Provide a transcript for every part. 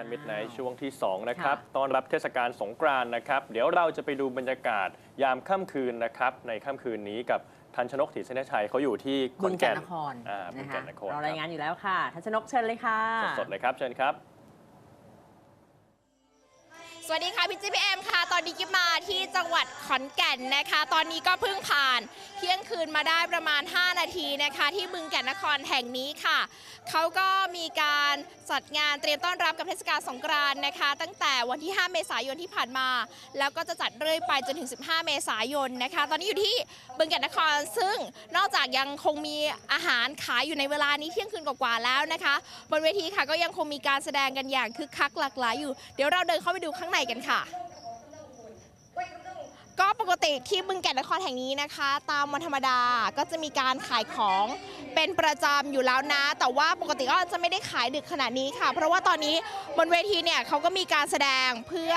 Nation Midnight ช่วงที่ 2 นะครับค่ะต้อนรับเทศกาลสงกรานต์นะครับ เดี๋ยวเราจะไปดูบรรยากาศยามค่ำคืนนะครับ ในค่ำคืนนี้กับทันชนกศรีเสนชัยเขาอยู่ที่ขบึอนงแก่แก่นนนครอ่าบึงนะแก่คะนนครเรารายงานอยู่แล้วค่ะทัศนกเชิญเลยค่ะ ครับสดๆเลยครับเชิญครับ สวัสดีค่ะพี่จีพีเอ็มค่ะ ตอนนี้กิ๊บมาที่จังหวัดขอนแก่นนะคะ ตอนนี้ก็เพิ่งผ่าน เที่ยงคืนมาได้ประมาณ 5 นาทีนะคะ ที่บึงแก่นนครแห่งนี้ค่ะเขาก็มีการจัดงานเตรียมต้อนรับกับเทศกาลสงกรานต์นะคะ ตั้งแต่วันที่ 5 เมษายนที่ผ่านมา แล้วก็จะจัดเรื่อยไปจนถึง 15 เมษายนนะคะ ตอนนี้อยู่ที่บึงแก่นนครซึ่งนอกจากยังคงมีอาหารขายอยู่ในเวลานี้เที่ยงคืนกว่าๆแล้วนะคะ บนเวทีค่ะก็ยังคงมีการแสดงกันอย่างคึกคักหลากหลายอยู่ เดี๋ยวเราเดินเข้าไปดูข้างในกันค่ะ ติที่บึงแก่นนครแห่งนี้นะคะ ตามวันธรรมดาก็จะมีการขายของเป็นประจำอยู่แล้วนะ แต่ว่าปกติก็จะไม่ได้ขายดึกขนาดนี้ค่ะ เพราะว่าตอนนี้บนเวทีเนี่ยเขาก็มีการแสดงเพื่อ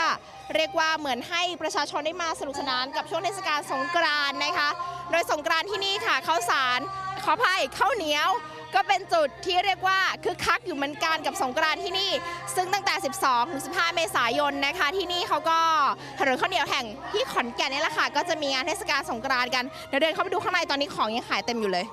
เรียกว่าเหมือนให้ประชาชนได้มาสนุกสนานกับช่วงเทศกาลสงกรานต์นะคะ โดยสงกรานต์ที่นี่ค่ะข้าวสารขออภัยข้าวเหนียว ก็เป็นจุดที่เรียกว่าคึกคักอยู่เหมือนกันกับสงกรานต์ที่นี่ ซึ่งตั้งแต่ 12ถึง15 เมษายนนะคะ ที่นี่เขาก็ถนนข้าวเหนียวแห่งที่ขอนแก่นนี่แหละค่ะ ก็จะมีงานเทศกาลสงกรานต์กันเดี๋ยวเดินเข้าไปดูข้างในตอนนี้ของยังขายเต็มอยู่เลย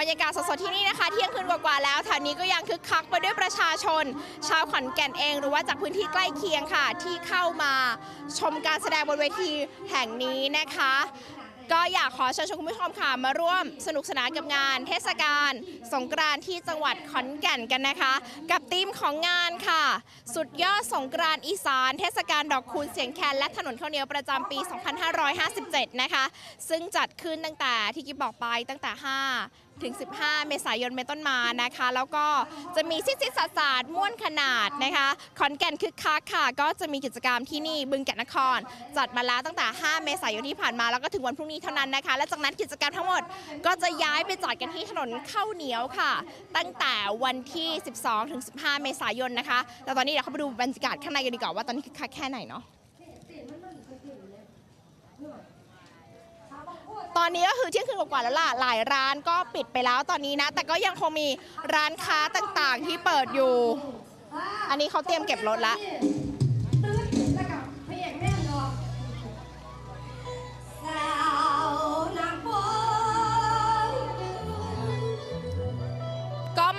บรรยากาศสดๆที่นี่นะคะเที่ยงคืนกว่าๆแล้วแถวนี้ก็ยังคึกคักไปด้วยประชาชน ชาวขอนแก่นเองหรือว่าจากพื้นที่ใกล้เคียงค่ะ ที่เข้ามาชมการแสดงบนเวทีแห่งนี้นะคะ ก็อยากขอเชิญชวนคุณผู้ชมค่ะมาร่วมสนุกสนานกับงาน เทศกาลสงกรานต์ที่จังหวัดขอนแก่นกันนะคะ กับธีมของงานค่ะ สุดยอดสงกรานต์อีสาน เทศกาลดอกคูณเสียงแคนและถนนข้าวเหนียวประจำปี 2557 นะคะ ซึ่งจัดขึ้นตั้งแต่ที่กิ๊บบอกไปตั้งแต่ 5 ถึง 15 เมษายนเป็นต้นมานะคะ แล้วก็จะมีซิซิสาสาดม่วนขนาดนะคะขอนแก่นคึกคักค่ะ ก็จะมีกิจกรรมที่นี่บึงแก่นนคร จัดมาแล้วตั้งแต่ 5 เมษายนที่ผ่านมาแล้วก็ถึงวันพรุ่งนี้เท่านั้นนะคะ และจากนั้นกิจกรรมทั้งหมดก็จะย้ายไปจัดกันที่ถนนข้าวเหนียวค่ะ ตั้งแต่วันที่ 12ถึง15 เมษายนนะคะแล้วตอนนี้เดี๋ยวเข้าไปดูบรรยากาศข้างในกันดีกว่าว่าตอนนี้คึกคักแค่ไหนเนาะ อนนี้ก็คือเที่ยงคืนกว่าแล้วล่ะหลายร้านก็ปิดไปแล้วตอนนี้นะ แต่ก็ยังคงมีร้านค้าต่างๆที่เปิดอยู่ อันนี้เขาเตรียมเก็บรถละ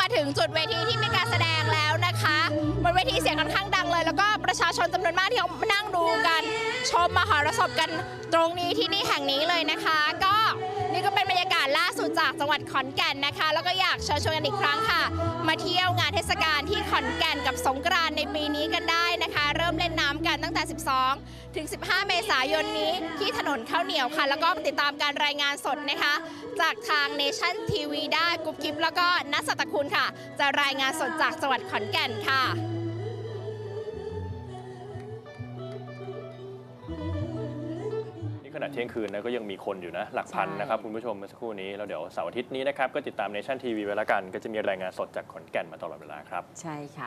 มาถึงจุดเวทีที่มีการแสดงแล้วนะคะบนเวทีเสียงค่อนข้างดังเลย แล้วก็ประชาชนจำนวนมากที่เขานั่งดูกัน ชมมหรสพกันตรงนี้ที่นี่แห่งนี้เลยนะคะ ก็นี่ก็เป็นบรรยากาศล่าสุดจากจังหวัดขอนแก่นนะคะ แล้วก็อยากเชิญชวนกันอีกครั้งค่ะ มาเที่ยวงานเทศกาลที่ขอนแก่นกับสงกรานในปีนี้กันได้นะคะ เริ่มเล่นน้ำกันตั้งแต่ 12 ถึง 15 เมษายนนี้ที่ถนนข้าวเหนียวค่ะ แล้วก็ติดตามการรายงานสดนะคะ จากทาง Nation TV ได้กุ๊บกิ๊บแล้วก็นัทสัตตคุณค่ะ จะรายงานสดจากจังหวัดขอนแก่นค่ะนี่ขณะเที่ยงคืนนะก็ยังมีคนอยู่นะ หลักพันใช่นะครับ คุณผู้ชมเมื่อสักครู่นี้ แล้วเดี๋ยวเสาร์อาทิตย์นี้นะครับ ก็ติดตาม Nation TV ไว้ละกัน ก็จะมีรายงานสดจากขอนแก่นมาตลอดเวลาครับ ใช่ค่ะ